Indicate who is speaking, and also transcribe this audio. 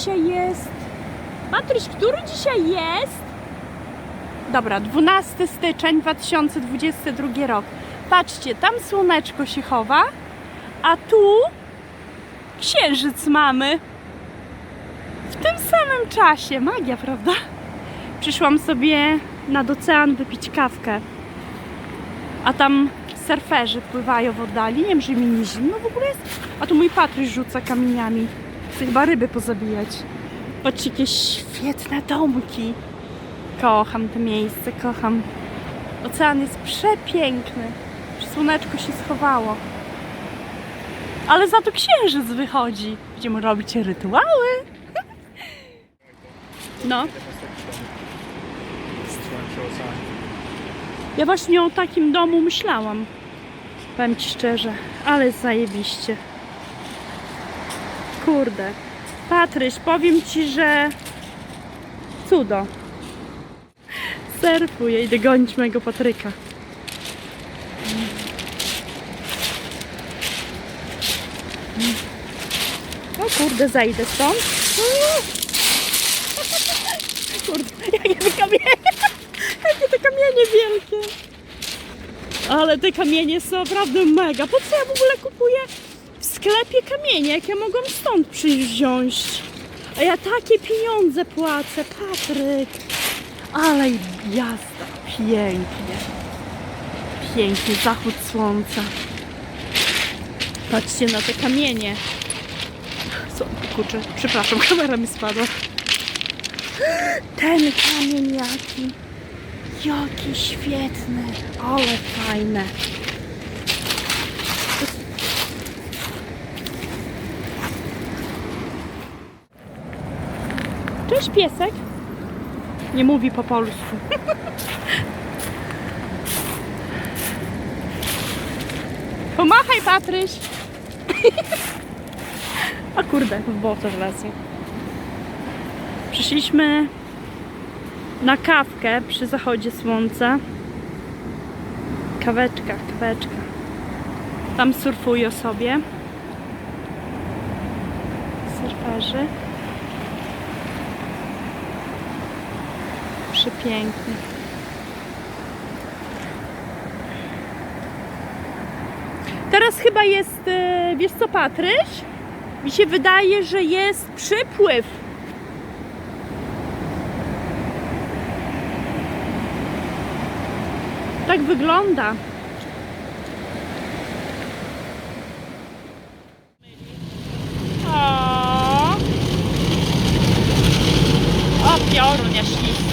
Speaker 1: dzisiaj jest? Patryś, który dzisiaj jest? Dobra, 12 styczeń 2022 rok. Patrzcie, tam słoneczko się chowa, a tu księżyc mamy. W tym samym czasie. Magia, prawda? Przyszłam sobie nad ocean wypić kawkę. A tam surferzy pływają w oddali. Nie wiem, że mi nie zimno w ogóle jest. A tu mój Patryś rzuca kamieniami. Chyba ryby pozabijać. Patrzcie, jakie świetne domki. Kocham to miejsce, kocham. Ocean jest przepiękny. Słoneczko się schowało. Ale za to księżyc wychodzi. Będziemy robić rytuały. No. Ja właśnie o takim domu myślałam. Powiem Ci szczerze, ale zajebiście. Kurde. Patryś, powiem Ci, że cudo. Surfuję, idę gonić mojego Patryka. O kurde, zejdę stąd. Kurde, jakie te kamienie, jakie te kamienie wielkie. Ale te kamienie są naprawdę mega. Po co ja w ogóle kupuję sklepie kamienie, jak ja mogłam stąd przyjść wziąć? A ja takie pieniądze płacę, Patryk. Ale jazda, pięknie. Piękny zachód słońca. Patrzcie na te kamienie. Co, kurczę, przepraszam, kamera mi spadła. Ten kamień jaki. Jaki świetny, ale fajne. Cześć piesek. Nie mówi po polsku. Pomachaj Patryś. A kurde, bok też lecę. Przyszliśmy na kawkę przy zachodzie słońca. Kaweczka, kaweczka. Tam surfują sobie. Surferzy. Przepięknie. Teraz chyba jest, e, wiesz co Patryś? Mi się wydaje, że jest przypływ. Tak wygląda. O, o piorun ja ślisty.